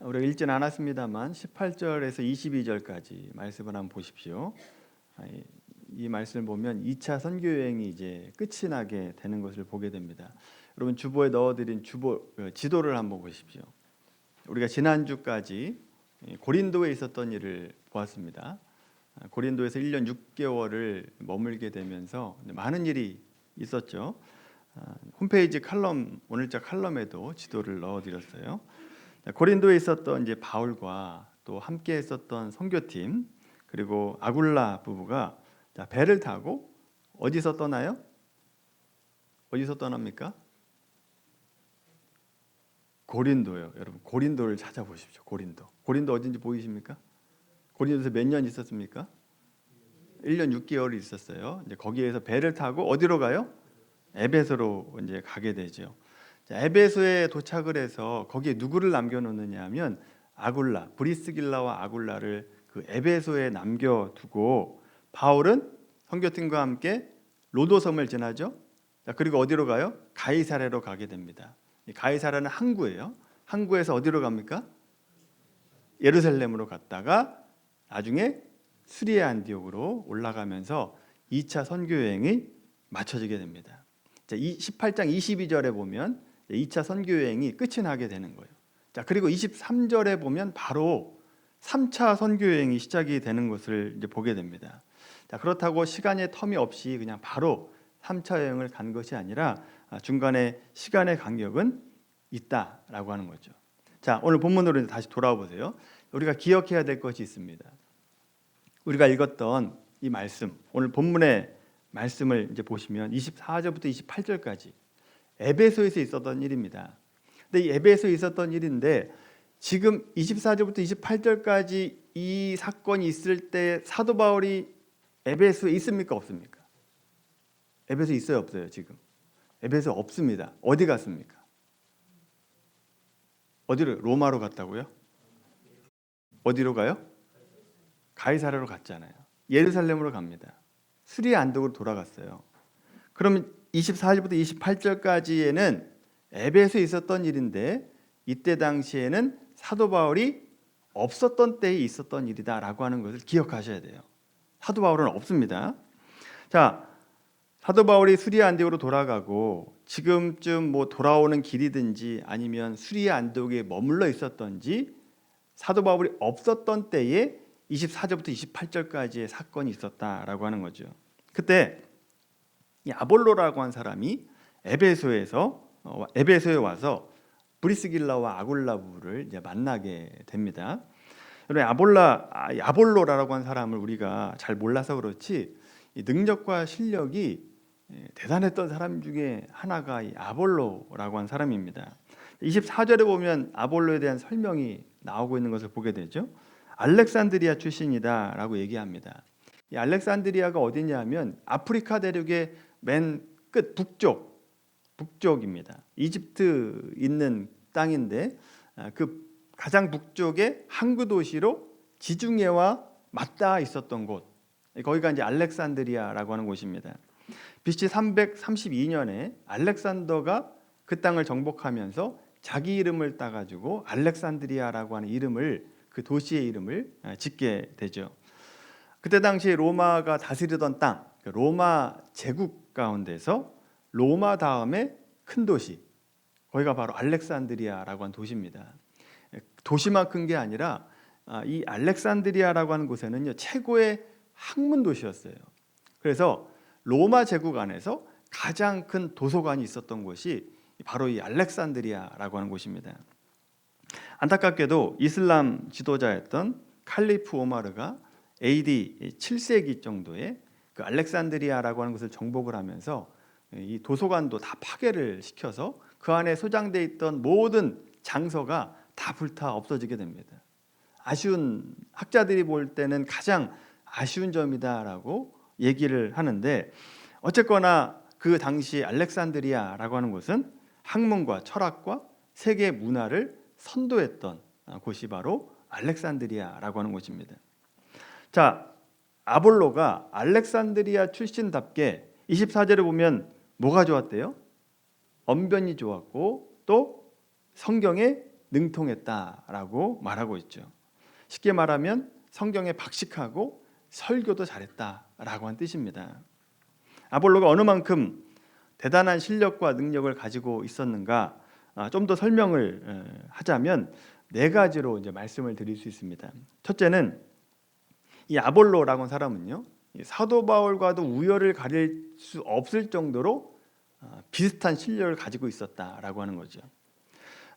우리가 읽진 않았습니다만 18절에서 22절까지 말씀을 한번 보십시오. 아, 이- 이 말씀을 보면 2차 선교 여행이 이제 끝이 나게 되는 것을 보게 됩니다. 여러분 주보에 넣어드린 주보 어, 지도를 한번 보십시오. 우리가 지난 주까지 고린도에 있었던 일을 보았습니다. 아, 고린도에서 1년 6개월을 머물게 되면서 많은 일이 있었죠. 아, 홈페이지 칼럼 오늘자 칼럼에도 지도를 넣어드렸어요. 자, 고린도에 있었던 이제 바울과 또 함께 했었던 선교팀 그리고 아굴라 부부가 자, 배를 타고 어디서 떠나요? 어디서 떠납니까? 고린도요, 여러분. 고린도를 찾아보십시오. 고린도. 고린도 어딘지 보이십니까? 고린도에서 몇 년 있었습니까? 1년 6개월 있었어요. 이제 거기에서 배를 타고 어디로 가요? 에베소로 이제 가게 되죠. 자, 에베소에 도착을 해서 거기에 누구를 남겨놓느냐 하면 아굴라, 브리스길라와 아굴라를 그 에베소에 남겨두고 바울은 선교팀과 함께 로도섬을 지나죠. 자, 그리고 어디로 가요? 가이사레로 가게 됩니다. 이 가이사라는 항구예요. 항구에서 어디로 갑니까? 예루살렘으로 갔다가 나중에 수리에 안디옥으로 올라가면서 2차 선교 여행이 마쳐지게 됩니다. 자, 이 18장 22절에 보면 2차 선교 여행이 끝이 나게 되는 거예요. 자, 그리고 23절에 보면 바로 3차 선교 여행이 시작이 되는 것을 이제 보게 됩니다. 자, 그렇다고 시간의 텀이 없이 그냥 바로 3차 여행을 간 것이 아니라 아, 중간에 시간의 간격은 있다라고 하는 거죠. 자, 오늘 본문으로 다시 돌아와 보세요. 우리가 기억해야 될 것이 있습니다. 우리가 읽었던 이 말씀, 오늘 본문의 말씀을 이제 보시면 24절부터 28절까지 에베소에서 있었던 일입니다. 근데 이 에베소에 있었던 일인데 지금 24절부터 28절까지 이 사건이 있을 때 사도 바울이 에베소에 있습니까 없습니까? 에베소 있어요 없어요 지금? 에베소 없습니다. 어디 갔습니까? 어디로 로마로 갔다고요? 어디로 가요? 가이사라로 갔잖아요. 예루살렘으로 갑니다. 수리 안독으로 돌아갔어요. 그러면 24절부터 28절까지에는 에베소에 있었던 일인데 이때 당시에는 사도 바울이 없었던 때에 있었던 일이다라고 하는 것을 기억하셔야 돼요. 사도 바울은 없습니다. 자, 사도 바울이 수리아 안디옥으로 돌아가고 지금쯤 뭐 돌아오는 길이든지 아니면 수리아 안디옥에 머물러 있었던지 사도 바울이 없었던 때에 24절부터 28절까지의 사건이 있었다라고 하는 거죠. 그때 이 아볼로라고 한 사람이 에베소에서 어, 에베소에 와서 브리스길라와 아굴라부를 이제 만나게 됩니다. 여러분 아볼라 아, 이 아볼로라고 한 사람을 우리가 잘 몰라서 그렇지 이 능력과 실력이 예, 대단했던 사람 중에 하나가 이 아볼로라고 한 사람입니다. 24절에 보면 아볼로에 대한 설명이 나오고 있는 것을 보게 되죠. 알렉산드리아 출신이다라고 얘기합니다. 이 알렉산드리아가 어디냐면 아프리카 대륙의 맨 끝 북쪽 북쪽입니다. 이집트 있는 땅인데 아, 그 가장 북쪽의 항구 도시로 지중해와 맞닿아 있었던 곳 거기가 이제 알렉산드리아라고 하는 곳입니다. BC 332년에 알렉산더가 그 땅을 정복하면서 자기 이름을 따가지고 알렉산드리아라고 하는 이름을 그 도시의 이름을 아, 짓게 되죠. 그때 당시 로마가 다스리던 땅, 그 로마 제국 가운데서 로마 다음에 큰 도시, 거기가 바로 알렉산드리아라고 하는 도시입니다. 도시만 큰 게 아니라 아, 이 알렉산드리아라고 하는 곳에는요 최고의 학문 도시였어요. 그래서 로마 제국 안에서 가장 큰 도서관이 있었던 곳이 바로 이 알렉산드리아라고 하는 곳입니다. 안타깝게도 이슬람 지도자였던 칼리프 오마르가 AD 7세기 정도에 그 알렉산드리아라고 하는 곳을 정복을 하면서 이 도서관도 다 파괴를 시켜서 그 안에 소장돼 있던 모든 장서가 다 불타 없어지게 됩니다. 아쉬운 학자들이 볼 때는 가장 아쉬운 점이다라고 얘기를 하는데 어쨌거나 그 당시 알렉산드리아라고 하는 곳은 학문과 철학과 세계 문화를 선도했던 곳이 바로 알렉산드리아라고 하는 곳입니다. 자, 아볼로가 알렉산드리아 출신답게 24절에 보면 뭐가 좋았대요? 언변이 좋았고 또 성경에 능통했다라고 말하고 있죠. 쉽게 말하면 성경에 박식하고 설교도 잘했다라고 한 뜻입니다. 아볼로가 어느 만큼 대단한 실력과 능력을 가지고 있었는가 아, 좀더 설명을 에, 하자면 네 가지로 이제 말씀을 드릴 수 있습니다. 첫째는 이 아볼로라고 하는 사람은요 이 사도 바울과도 우열을 가릴 수 없을 정도로 아, 비슷한 실력을 가지고 있었다라고 하는 거죠.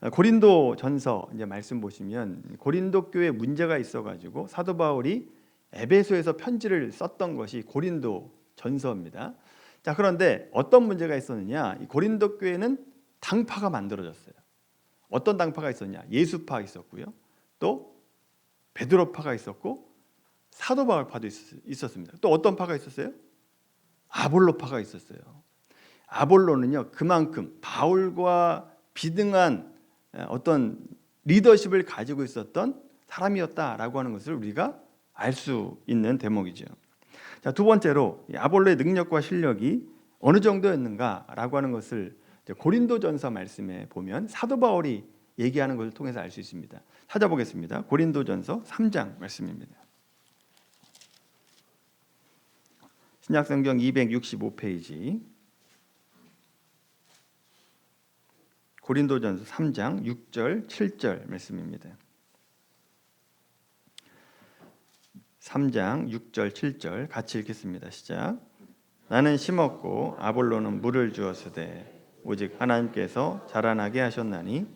아, 고린도 전서 이제 말씀 보시면 고린도 교회 문제가 있어가지고 사도 바울이 에베소에서 편지를 썼던 것이 고린도 전서입니다. 자 그런데 어떤 문제가 있었느냐? 이 고린도 교회는 당파가 만들어졌어요. 어떤 당파가 있었냐? 예수파 있었고요. 또 베드로파가 있었고 사도 바울 파도 있었, 습니다 또 어떤 파가 있었어요? 아볼로 파가 있었어요. 아볼로는요 그만큼 바울과 비등한 어떤 리더십을 가지고 있었던 사람이었다라고 하는 것을 우리가 알 수 있는 대목이죠. 자, 두 번째로 아볼로의 능력과 실력이 어느 정도였는가라고 하는 것을 고린도전서 말씀에 보면 사도 바울이 얘기하는 것을 통해서 알 수 있습니다. 찾아보겠습니다. 고린도전서 3장 말씀입니다. 신약성경 265페이지 고린도전서 3장 6절 7절 말씀입니다. 3장 6절 7절 같이 읽겠습니다. 시작. 나는 심었고 아볼로는 물을 주었으되 오직 하나님께서 자라나게 하셨나니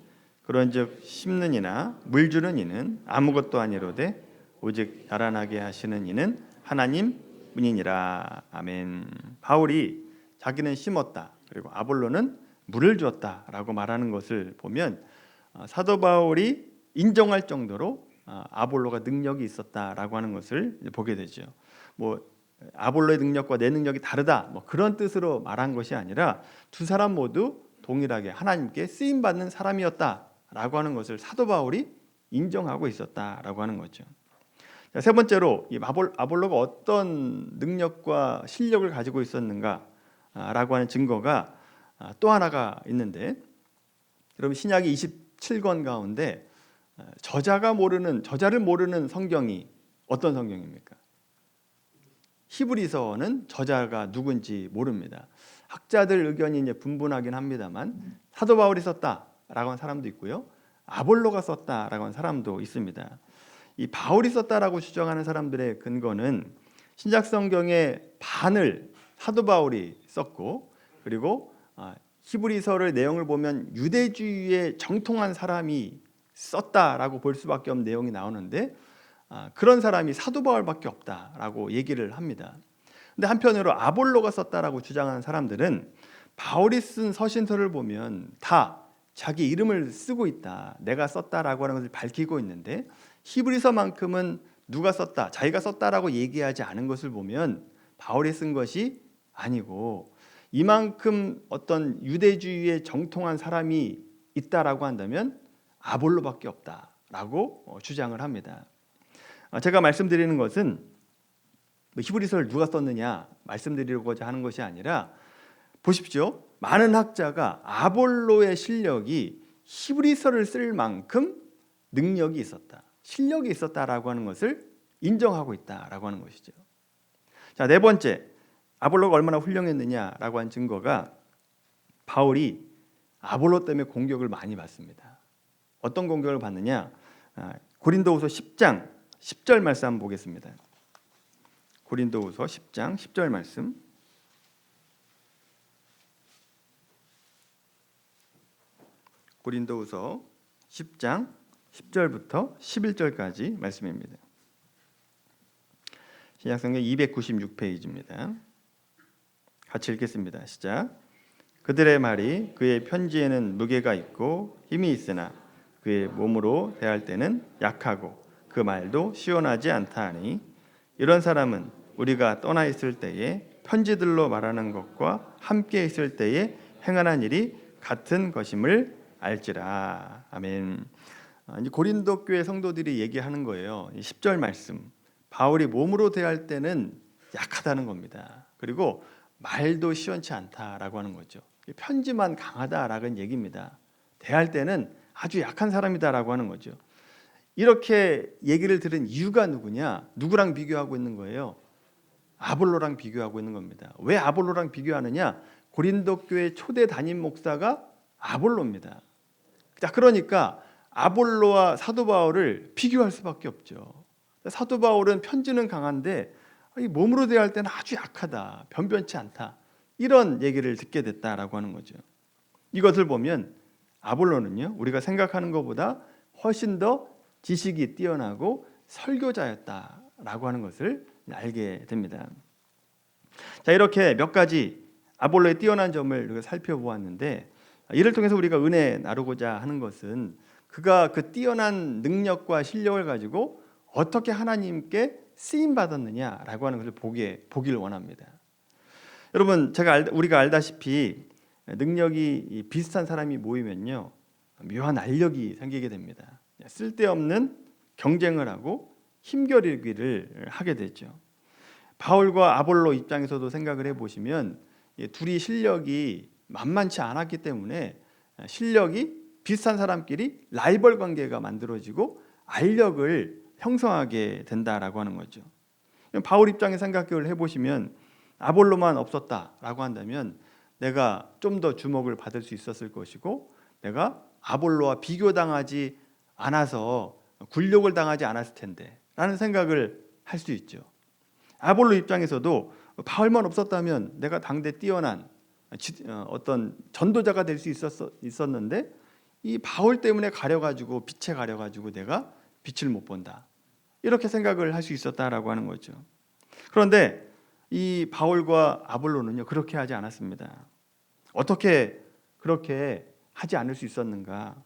그런즉 심는 이나 물 주는 이는 아무것도 아니로되 오직 자라나게 하시는 이는 하나님 뿐이니라. 아멘. 바울이 자기는 심었다. 그리고 아볼로는 물을 주었다라고 말하는 것을 보면 어, 사도 바울이 인정할 정도로 어, 아볼로가 능력이 있었다라고 하는 것을 보게 되죠. 뭐 아볼로의 능력과 내 능력이 다르다 뭐 그런 뜻으로 말한 것이 아니라 두 사람 모두 동일하게 하나님께 쓰임 받는 사람이었다라고 하는 것을 사도 바울이 인정하고 있었다라고 하는 거죠. 자, 세 번째로 이 아볼, 아볼로가 어떤 능력과 실력을 가지고 있었는가라고 하는 증거가 아, 또 하나가 있는데 여러분 신약의 27권 가운데 저자가 모르는 저자를 모르는 성경이 어떤 성경입니까? 히브리서는 저자가 누군지 모릅니다. 학자들 의견이 이제 분분하긴 합니다만 사도 바울이 썼다라고 하는 사람도 있고요. 아볼로가 썼다라고 하는 사람도 있습니다. 이 바울이 썼다라고 주장하는 사람들의 근거는 신약 성경의 반을 사도 바울이 썼고 그리고 아, 히브리서를 내용을 보면 유대주의에 정통한 사람이 썼다라고 볼 수밖에 없는 내용이 나오는데 아, 그런 사람이 사도 바울밖에 없다라고 얘기를 합니다. 근데 한편으로 아볼로가 썼다라고 주장하는 사람들은 바울이 쓴 서신서를 보면 다 자기 이름을 쓰고 있다. 내가 썼다라고 하는 것을 밝히고 있는데 히브리서만큼은 누가 썼다, 자기가 썼다라고 얘기하지 않은 것을 보면 바울이 쓴 것이 아니고 이만큼 어떤 유대주의에 정통한 사람이 있다라고 한다면 아볼로밖에 없다라고 어, 주장을 합니다. 어, 제가 말씀드리는 것은 뭐 히브리서를 누가 썼느냐 말씀드리고자 하는 것이 아니라 보십시오. 많은 학자가 아볼로의 실력이 히브리서를 쓸 만큼 능력이 있었다, 실력이 있었다라고 하는 것을 인정하고 있다라고 하는 것이죠. 자, 네 번째. 아볼로가 얼마나 훌륭했느냐라고 한 증거가 바울이 아볼로 때문에 공격을 많이 받습니다. 어떤 공격을 받느냐? 아, 고린도후서 10장 10절 말씀 보겠습니다. 고린도후서 10장 10절 말씀. 고린도후서 10장 10절부터 11절까지 말씀입니다. 신약성경 296페이지입니다. 같이 읽겠습니다. 시작. 그들의 말이 그의 편지에는 무게가 있고 힘이 있으나 그의 몸으로 대할 때는 약하고 그 말도 시원하지 않다 하니 이런 사람은 우리가 떠나 있을 때에 편지들로 말하는 것과 함께 있을 때에 행하는 일이 같은 것임을 알지라. 아멘. 아, 고린도 교회 성도들이 얘기하는 거예요. 10절 말씀. 바울이 몸으로 대할 때는 약하다는 겁니다. 그리고 말도 시원치 않다라고 하는 거죠. 편지만 강하다라는 얘기입니다. 대할 때는 아주 약한 사람이다라고 하는 거죠. 이렇게 얘기를 들은 이유가 누구냐? 누구랑 비교하고 있는 거예요? 아볼로랑 비교하고 있는 겁니다. 왜 아볼로랑 비교하느냐? 고린도 교회 초대 담임 목사가 아볼로입니다. 자, 그러니까 아볼로와 사도 바울을 비교할 수밖에 없죠. 사도 바울은 편지는 강한데 이 몸으로 대할 때는 아주 약하다, 변변치 않다. 이런 얘기를 듣게 됐다라고 하는 거죠. 이것을 보면 아볼로는요, 우리가 생각하는 것보다 훨씬 더 지식이 뛰어나고 설교자였다라고 하는 것을 알게 됩니다. 자, 이렇게 몇 가지 아볼로의 뛰어난 점을 우리가 살펴보았는데 이를 통해서 우리가 은혜 나누고자 하는 것은 그가 그 뛰어난 능력과 실력을 가지고 어떻게 하나님께 쓰임 받았느냐라고 하는 것을 보게 보기를 원합니다. 여러분 제가 알, 우리가 알다시피 능력이 비슷한 사람이 모이면요 묘한 알력이 생기게 됩니다. 쓸데없는 경쟁을 하고 힘겨루기를 하게 되죠. 바울과 아볼로 입장에서도 생각을 해보시면 둘이 실력이 만만치 않았기 때문에 실력이 비슷한 사람끼리 라이벌 관계가 만들어지고 알력을 형성하게 된다라고 하는 거죠. 바울 입장에 생각을 해보시면 아볼로만 없었다라고 한다면 내가 좀 더 주목을 받을 수 있었을 것이고 내가 아볼로와 비교당하지 않아서 굴욕을 당하지 않았을 텐데 라는 생각을 할 수 있죠. 아볼로 입장에서도 바울만 없었다면 내가 당대 뛰어난 어, 어떤 전도자가 될 수 있었는데 이 바울 때문에 가려가지고 빛에 가려가지고 내가 빛을 못 본다 이렇게 생각을 할 수 있었다라고 하는 거죠. 그런데 이 바울과 아볼로는요 그렇게 하지 않았습니다. 어떻게 그렇게 하지 않을 수 있었는가?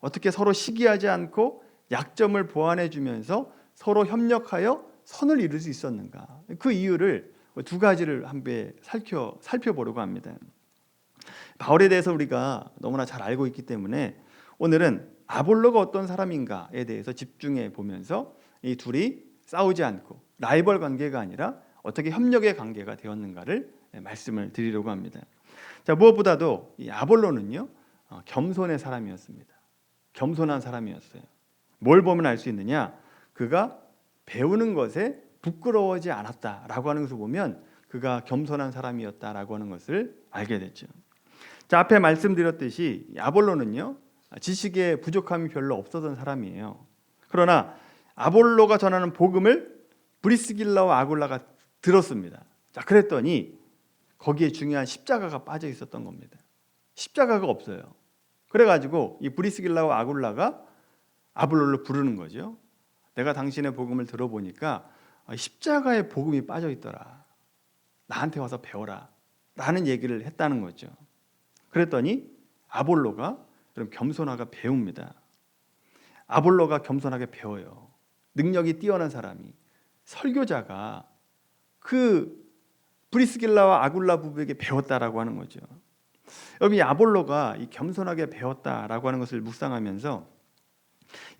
어떻게 서로 시기하지 않고 약점을 보완해 주면서 서로 협력하여 선을 이룰 수 있었는가? 그 이유를 두 가지를 한번 살펴 살펴보려고 합니다. 바울에 대해서 우리가 너무나 잘 알고 있기 때문에 오늘은 아볼로가 어떤 사람인가에 대해서 집중해 보면서 이 둘이 싸우지 않고 라이벌 관계가 아니라 어떻게 협력의 관계가 되었는가를 말씀을 드리려고 합니다. 자 무엇보다도 이 아볼로는요 어, 겸손의 사람이었습니다. 겸손한 사람이었어요. 뭘 보면 알 수 있느냐? 그가 배우는 것에 부끄러워하지 않았다라고 하는 것을 보면 그가 겸손한 사람이었다라고 하는 것을 알게 됐죠. 자 앞에 말씀드렸듯이 아볼로는요 지식에 부족함이 별로 없었던 사람이에요. 그러나 아볼로가 전하는 복음을 브리스길라와 아굴라가 들었습니다. 자 그랬더니 거기에 중요한 십자가가 빠져 있었던 겁니다. 십자가가 없어요. 그래가지고 이 브리스길라와 아굴라가 아볼로를 부르는 거죠. 내가 당신의 복음을 들어보니까 십자가의 복음이 빠져 있더라. 나한테 와서 배워라. 라는 얘기를 했다는 거죠. 그랬더니 아볼로가 그럼 겸손하게 배웁니다. 아볼로가 겸손하게 배워요. 능력이 뛰어난 사람이 설교자가 그 브리스길라와 아굴라 부부에게 배웠다라고 하는 거죠. 여러분 이 아볼로가 이 겸손하게 배웠다라고 하는 것을 묵상하면서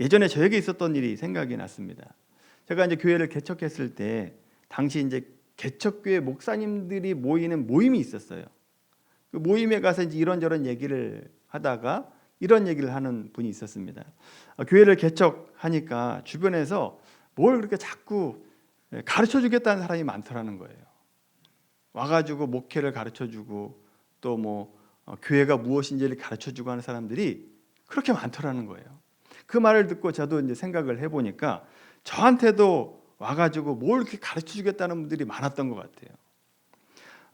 예전에 저에게 있었던 일이 생각이 났습니다. 제가 이제 교회를 개척했을 때 당시 이제 개척교회 목사님들이 모이는 모임이 있었어요. 그 모임에 가서 이제 이런저런 얘기를 하다가 이런 얘기를 하는 분이 있었습니다. 어, 교회를 개척하니까 주변에서 뭘 그렇게 자꾸 가르쳐 주겠다는 사람이 많더라는 거예요. 와가지고 목회를 가르쳐 주고 또뭐 어, 교회가 무엇인지를 가르쳐 주고 하는 사람들이 그렇게 많더라는 거예요. 그 말을 듣고 저도 이제 생각을 해보니까 저한테도 와가지고 뭘 이렇게 가르쳐 주겠다는 분들이 많았던 것 같아요.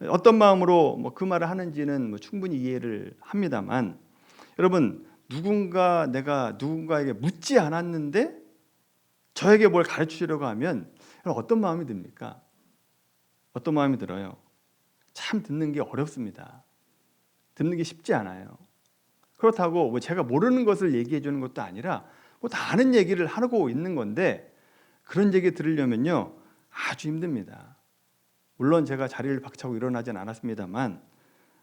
어떤 마음으로 뭐 그 말을 하는지는 뭐 충분히 이해를 합니다만 여러분 누군가 내가 누군가에게 묻지 않았는데 저에게 뭘 가르쳐 주려고 하면 어떤 마음이 듭니까? 어떤 마음이 들어요? 참 듣는 게 어렵습니다. 듣는 게 쉽지 않아요. 그렇다고 뭐 제가 모르는 것을 얘기해 주는 것도 아니라 뭐 다 아는 얘기를 하고 있는 건데 그런 얘기 들으려면요 아주 힘듭니다. 물론 제가 자리를 박차고 일어나진 않았습니다만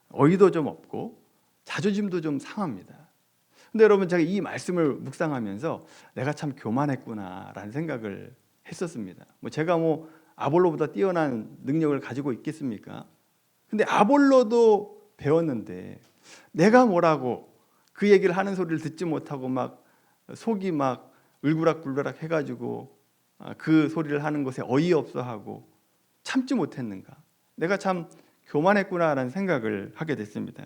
어이도 좀 없고 자존심도 좀 상합니다. 근데 여러분 제가 이 말씀을 묵상하면서 내가 참 교만했구나라는 생각을 했었습니다. 뭐 제가 뭐 아볼로보다 뛰어난 능력을 가지고 있겠습니까? 근데 아볼로도 배웠는데 내가 뭐라고 그 얘기를 하는 소리를 듣지 못하고 막 속이 막 울그락불그락 해가지고 아, 그 소리를 하는 것에 어이없어하고 참지 못했는가? 내가 참 교만했구나라는 생각을 하게 됐습니다.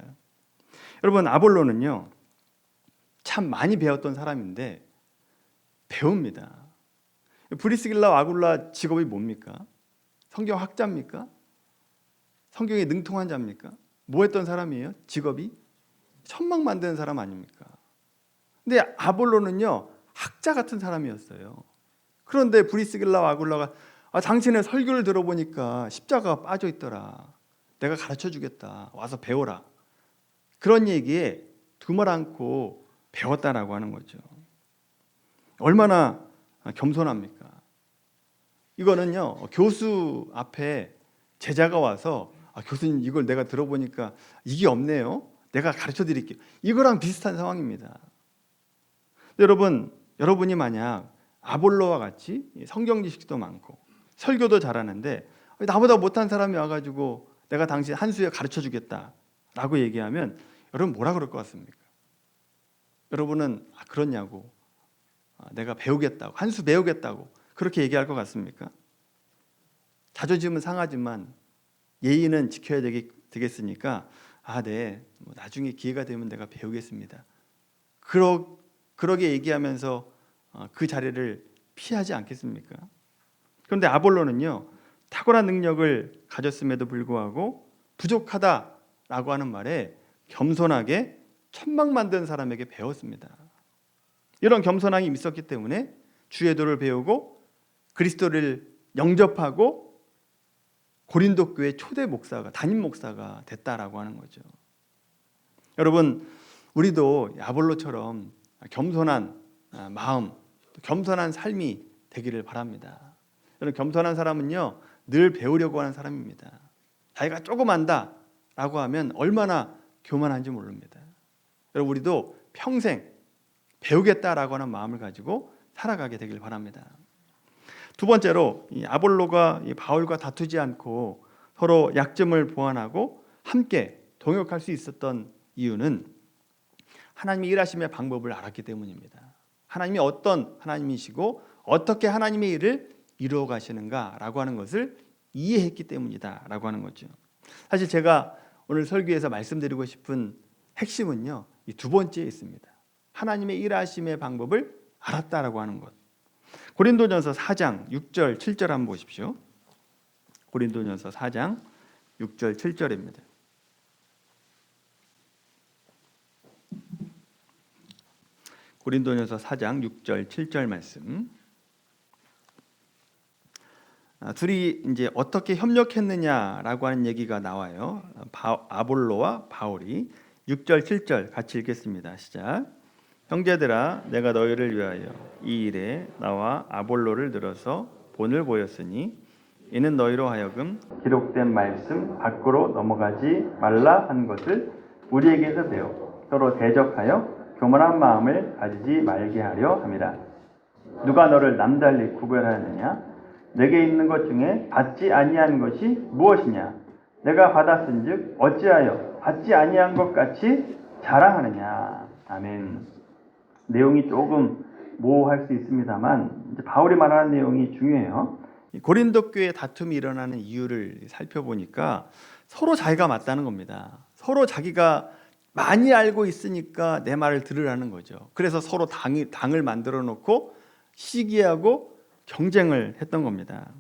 여러분 아볼로는요 참 많이 배웠던 사람인데 배웁니다. 브리스길라 아굴라 직업이 뭡니까? 성경 학자입니까? 성경에 능통한 자입니까? 뭐 했던 사람이에요? 직업이 천막 만드는 사람 아닙니까? 근데 아볼로는요 학자 같은 사람이었어요. 그런데 브리스길라 아굴라가 아, 당신의 설교를 들어보니까 십자가가 빠져 있더라. 내가 가르쳐 주겠다. 와서 배워라. 그런 얘기에 두말 않고 배웠다라고 하는 거죠. 얼마나 겸손합니까? 이거는요 교수 앞에 제자가 와서 아, 교수님 이걸 내가 들어보니까 이게 없네요. 내가 가르쳐 드릴게요. 이거랑 비슷한 상황입니다. 여러분, 여러분이 만약 아볼로와 같이 성경 지식도 많고 설교도 잘하는데 나보다 못한 사람이 와가지고 내가 당신 한 수에 가르쳐 주겠다라고 얘기하면 여러분 뭐라 그럴 것 같습니까? 여러분은 아, 그렇냐고 아, 내가 배우겠다고 한 수 배우겠다고 그렇게 얘기할 것 같습니까? 자존심은 상하지만 예의는 지켜야 되겠, 되겠으니까 아, 네. 뭐 나중에 기회가 되면 내가 배우겠습니다. 그러, 그러게 얘기하면서 어, 그 자리를 피하지 않겠습니까? 그런데 아볼로는요. 탁월한 능력을 가졌음에도 불구하고 부족하다라고 하는 말에 겸손하게 천막 만든 사람에게 배웠습니다. 이런 겸손함이 있었기 때문에 주의 도를 배우고 그리스도를 영접하고 고린도 교회 초대 목사가 담임 목사가 됐다라고 하는 거죠. 여러분 우리도 야볼로처럼 겸손한 아, 마음, 겸손한 삶이 되기를 바랍니다. 여러분 겸손한 사람은요 늘 배우려고 하는 사람입니다. 자기가 조금 안다라고 하면 얼마나 교만한지 모릅니다. 여러분 우리도 평생 배우겠다라고 하는 마음을 가지고 살아가게 되길 바랍니다. 두 번째로 이 아볼로가 이 바울과 다투지 않고 서로 약점을 보완하고 함께 동역할 수 있었던 이유는 하나님이 일하심의 방법을 알았기 때문입니다. 하나님이 어떤 하나님이시고 어떻게 하나님의 일을 이루어 가시는가라고 하는 것을 이해했기 때문이다라고 하는 거죠. 사실 제가 오늘 설교에서 말씀드리고 싶은 핵심은요. 이 두 번째에 있습니다. 하나님의 일하심의 방법을 알았다라고 하는 것. 고린도전서 4장 6절 7절 한번 보십시오. 고린도전서 4장 6절 7절입니다. 고린도전서 4장 6절 7절 말씀. 아, 둘이 이제 어떻게 협력했느냐라고 하는 얘기가 나와요. 바, 아볼로와 바울이 6절 7절 같이 읽겠습니다. 시작. 형제들아 내가 너희를 위하여 이 일에 나와 아볼로를 들어서 본을 보였으니 이는 너희로 하여금 기록된 말씀 밖으로 넘어가지 말라 한 것을 우리에게서 배워 서로 대적하여 교만한 마음을 가지지 말게 하려 함이라 누가 너를 남달리 구별하느냐 내게 있는 것 중에 받지 아니한 것이 무엇이냐 내가 받았은즉 어찌하여 받지 아니한 것 같이 자랑하느냐 아멘. 내용이 조금 모호할 수 있습니다만 이제 바울이 말하는 내용이 중요해요. 고린도 교회 다툼이 일어나는 이유를 살펴보니까 서로 자기가 맞다는 겁니다. 서로 자기가 많이 알고 있으니까 내 말을 들으라는 거죠. 그래서 서로 당이, 당을 만들어 놓고 시기하고 경쟁을 했던 겁니다.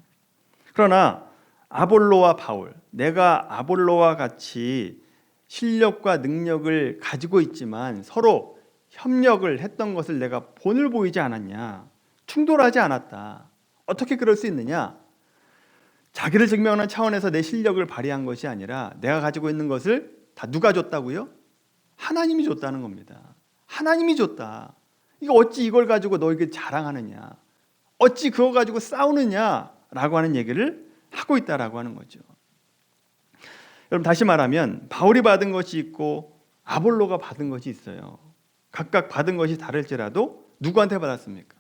그러나 아볼로와 바울, 내가 아볼로와 같이 실력과 능력을 가지고 있지만 서로 협력을 했던 것을 내가 본을 보이지 않았냐? 충돌하지 않았다. 어떻게 그럴 수 있느냐? 자기를 증명하는 차원에서 내 실력을 발휘한 것이 아니라 내가 가지고 있는 것을 다 누가 줬다고요? 하나님이 줬다는 겁니다. 하나님이 줬다. 이거 어찌 이걸 가지고 너에게 자랑하느냐? 어찌 그거 가지고 싸우느냐라고 하는 얘기를 하고 있다라고 하는 거죠. 여러분 다시 말하면 바울이 받은 것이 있고 아볼로가 받은 것이 있어요. 각각 받은 것이 다를지라도 누구한테 받았습니까?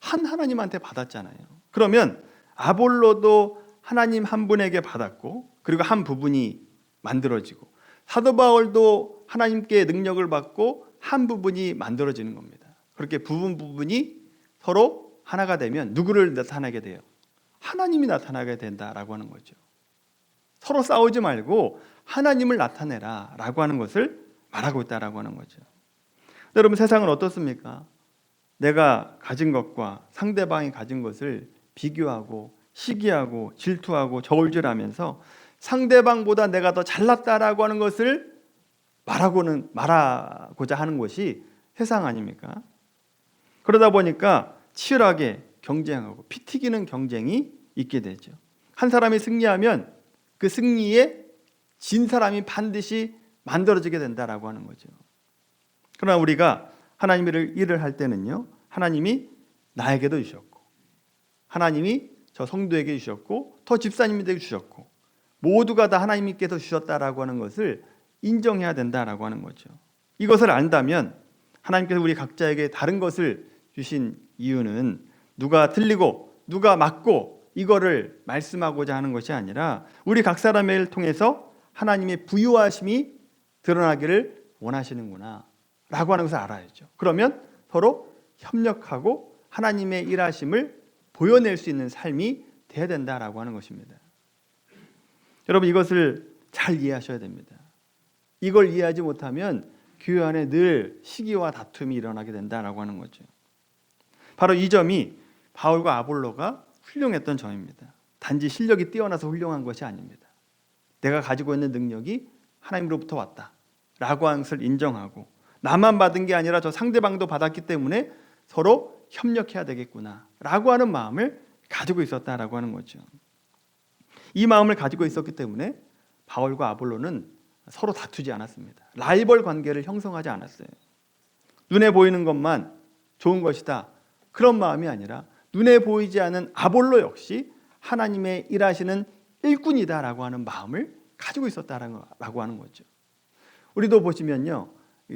한 하나님한테 받았잖아요. 그러면 아볼로도 하나님 한 분에게 받았고 그리고 한 부분이 만들어지고 사도 바울도 하나님께 능력을 받고 한 부분이 만들어지는 겁니다. 그렇게 부분 부분이 서로 하나가 되면 누구를 나타나게 돼요? 하나님이 나타나게 된다라고 하는 거죠. 서로 싸우지 말고 하나님을 나타내라라고 하는 것을 말하고 있다라고 하는 거죠. 여러분 세상은 어떻습니까? 내가 가진 것과 상대방이 가진 것을 비교하고 시기하고 질투하고 저울질하면서 상대방보다 내가 더 잘났다라고 하는 것을 말하고는 말하고자 하는 것이 세상 아닙니까? 그러다 보니까 치열하게 경쟁하고 피 튀기는 경쟁이 있게 되죠. 한 사람이 승리하면 그 승리에 진 사람이 반드시 만들어지게 된다라고 하는 거죠. 그러나 우리가 하나님의 일을 할 때는요. 하나님이 나에게도 주셨고 하나님이 저 성도에게 주셨고 더 집사님에게 주셨고 모두가 다 하나님께서 주셨다라고 하는 것을 인정해야 된다라고 하는 거죠. 이것을 안다면 하나님께서 우리 각자에게 다른 것을 주신 이유는 누가 틀리고 누가 맞고 이거를 말씀하고자 하는 것이 아니라 우리 각 사람의 일 통해서 하나님의 부유하심이 드러나기를 원하시는구나 라고 하는 것을 알아야죠. 그러면 서로 협력하고 하나님의 일하심을 보여낼 수 있는 삶이 돼야 된다라고 하는 것입니다. 여러분 이것을 잘 이해하셔야 됩니다. 이걸 이해하지 못하면 교회 안에 늘 시기와 다툼이 일어나게 된다라고 하는 거죠. 바로 이 점이 바울과 아볼로가 훌륭했던 점입니다. 단지 실력이 뛰어나서 훌륭한 것이 아닙니다. 내가 가지고 있는 능력이 하나님으로부터 왔다라고 하는 것을 인정하고 나만 받은 게 아니라 저 상대방도 받았기 때문에 서로 협력해야 되겠구나라고 하는 마음을 가지고 있었다라고 하는 거죠. 이 마음을 가지고 있었기 때문에 바울과 아볼로는 서로 다투지 않았습니다. 라이벌 관계를 형성하지 않았어요. 눈에 보이는 것만 좋은 것이다. 그런 마음이 아니라 눈에 보이지 않은 아볼로 역시 하나님의 일하시는 일꾼이다라고 하는 마음을 가지고 있었다라고 하는 거죠. 우리도 보시면요.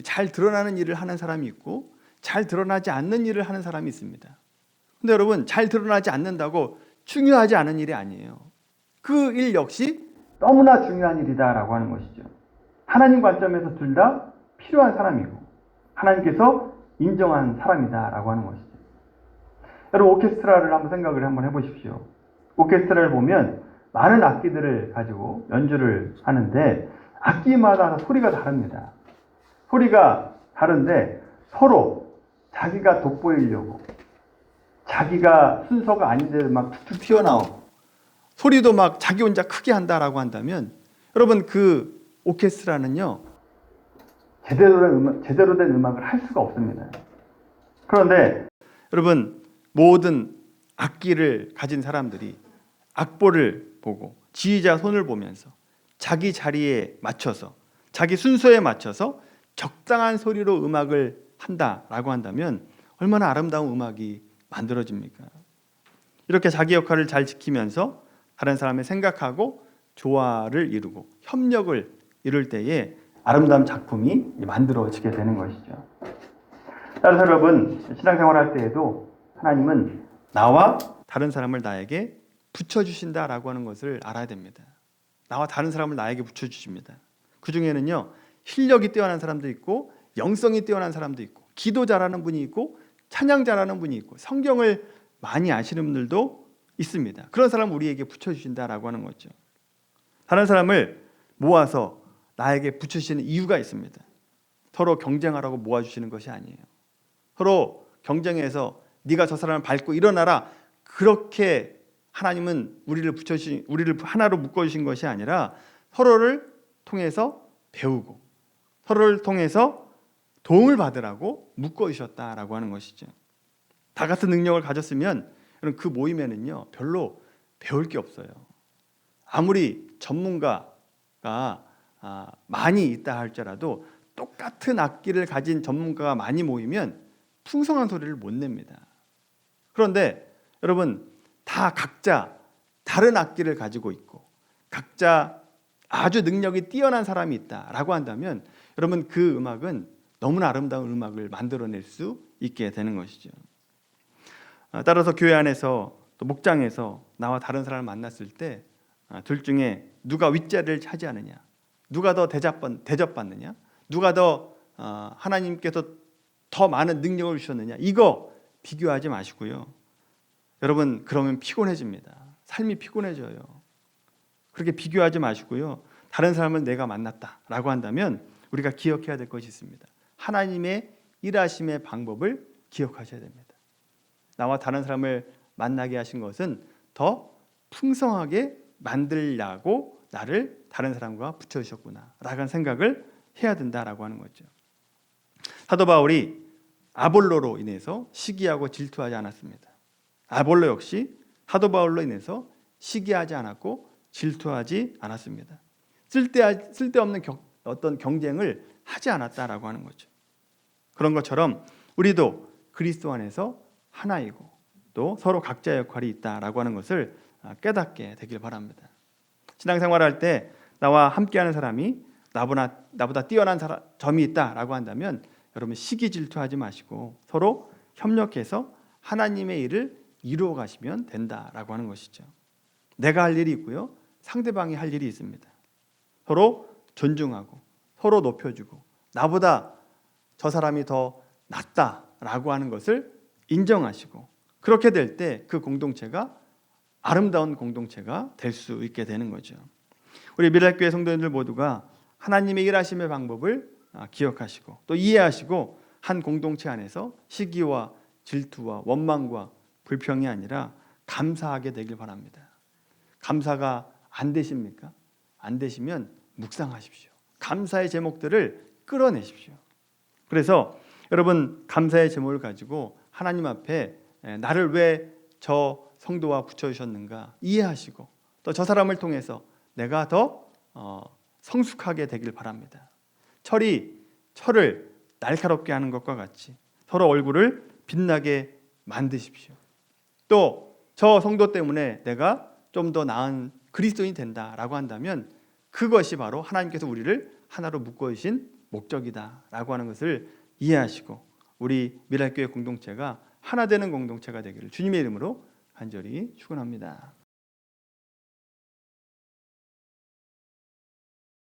잘 드러나는 일을 하는 사람이 있고 잘 드러나지 않는 일을 하는 사람이 있습니다. 근데 여러분 잘 드러나지 않는다고 중요하지 않은 일이 아니에요. 그 일 역시 너무나 중요한 일이다라고 하는 것이죠. 하나님 관점에서 둘 다 필요한 사람이고 하나님께서 인정한 사람이다라고 하는 것이죠. 여러분 오케스트라를 한번 생각을 한번 해보십시오. 오케스트라를 보면 많은 악기들을 가지고 연주를 하는데 악기마다 소리가 다릅니다. 소리가 다른데 서로 자기가 돋보이려고 자기가 순서가 아닌데 막 툭툭 튀어나오고 소리도 막 자기 혼자 크게 한다라고 한다면 여러분 그 오케스트라는요 제대로 된 음악, 제대로 된 음악을 할 수가 없습니다. 그런데 여러분 모든 악기를 가진 사람들이 악보를 보고 지휘자 손을 보면서 자기 자리에 맞춰서 자기 순서에 맞춰서 적당한 소리로 음악을 한다라고 한다면 얼마나 아름다운 음악이 만들어집니까? 이렇게 자기 역할을 잘 지키면서 다른 사람의 생각하고 조화를 이루고 협력을 이룰 때에 아름다운 작품이 만들어지게 되는 것이죠. 따라서 여러분 신앙생활 할 때에도 하나님은 나와 다른 사람을 나에게 붙여주신다라고 하는 것을 알아야 됩니다. 나와 다른 사람을 나에게 붙여주십니다. 그 중에는요 실력이 뛰어난 사람도 있고 영성이 뛰어난 사람도 있고 기도 잘하는 분이 있고 찬양 잘하는 분이 있고 성경을 많이 아시는 분들도 있습니다. 그런 사람 우리에게 붙여주신다라고 하는 거죠. 다른 사람을 모아서 나에게 붙여주시는 이유가 있습니다. 서로 경쟁하라고 모아주시는 것이 아니에요. 서로 경쟁해서 네가 저 사람을 밟고 일어나라 그렇게 하나님은 우리를 붙여주신 우리를 하나로 묶어 주신 것이 아니라 서로를 통해서 배우고 서로를 통해서 도움을 받으라고 묶어 주셨다라고 하는 것이죠. 다 같은 능력을 가졌으면 그 모임에는요 별로 배울 게 없어요. 아무리 전문가가 아, 많이 있다 할지라도 똑같은 악기를 가진 전문가가 많이 모이면 풍성한 소리를 못 냅니다. 그런데 여러분 다 각자 다른 악기를 가지고 있고 각자 아주 능력이 뛰어난 사람이 있다라고 한다면 여러분 그 음악은 너무나 아름다운 음악을 만들어낼 수 있게 되는 것이죠. 아, 따라서 교회 안에서 또 목장에서 나와 다른 사람을 만났을 때 둘 중에 누가 윗자리를 차지하느냐, 누가 더 대접받, 대접받느냐, 누가 더 어, 하나님께서 더 많은 능력을 주셨느냐 이거 비교하지 마시고요. 여러분 그러면 피곤해집니다. 삶이 피곤해져요. 그렇게 비교하지 마시고요. 다른 사람을 내가 만났다라고 한다면 우리가 기억해야 될 것이 있습니다. 하나님의 일하심의 방법을 기억하셔야 됩니다. 나와 다른 사람을 만나게 하신 것은 더 풍성하게 만들려고 나를 다른 사람과 붙여주셨구나라는 생각을 해야 된다라고 하는 거죠. 사도 바울이 아볼로로 인해서 시기하고 질투하지 않았습니다. 아볼로 역시 사도 바울로 인해서 시기하지 않았고 질투하지 않았습니다. 쓸데 쓸데없는 경, 어떤 경쟁을 하지 않았다라고 하는 거죠. 그런 것처럼 우리도 그리스도 안에서 하나이고 또 서로 각자의 역할이 있다라고 하는 것을 아, 깨닫게 되길 바랍니다. 신앙생활할 때 나와 함께하는 사람이 나보다 나보다 뛰어난 사람, 점이 있다라고 한다면 여러분 시기 질투하지 마시고 서로 협력해서 하나님의 일을 이루어 가시면 된다라고 하는 것이죠. 내가 할 일이 있고요. 상대방이 할 일이 있습니다. 서로 존중하고 서로 높여주고 나보다 저 사람이 더 낫다라고 하는 것을 인정하시고 그렇게 될 때 그 공동체가 아름다운 공동체가 될 수 있게 되는 거죠. 우리 미랄교회 성도님들 모두가 하나님의 일하심의 방법을 아, 기억하시고 또 이해하시고 한 공동체 안에서 시기와 질투와 원망과 불평이 아니라 감사하게 되길 바랍니다. 감사가 안 되십니까? 안 되시면 묵상하십시오. 감사의 제목들을 끌어내십시오. 그래서 여러분 감사의 제목을 가지고 하나님 앞에 에, 나를 왜 저 성도와 붙여주셨는가 이해하시고 또 저 사람을 통해서 내가 더 어, 성숙하게 되길 바랍니다. 철이 철을 날카롭게 하는 것과 같이 서로 얼굴을 빛나게 만드십시오. 또 저 성도 때문에 내가 좀 더 나은 그리스도인이 된다라고 한다면 그것이 바로 하나님께서 우리를 하나로 묶어 주신 목적이다라고 하는 것을 이해하시고 우리 미랄교회 공동체가 하나 되는 공동체가 되기를 주님의 이름으로 간절히 축원합니다.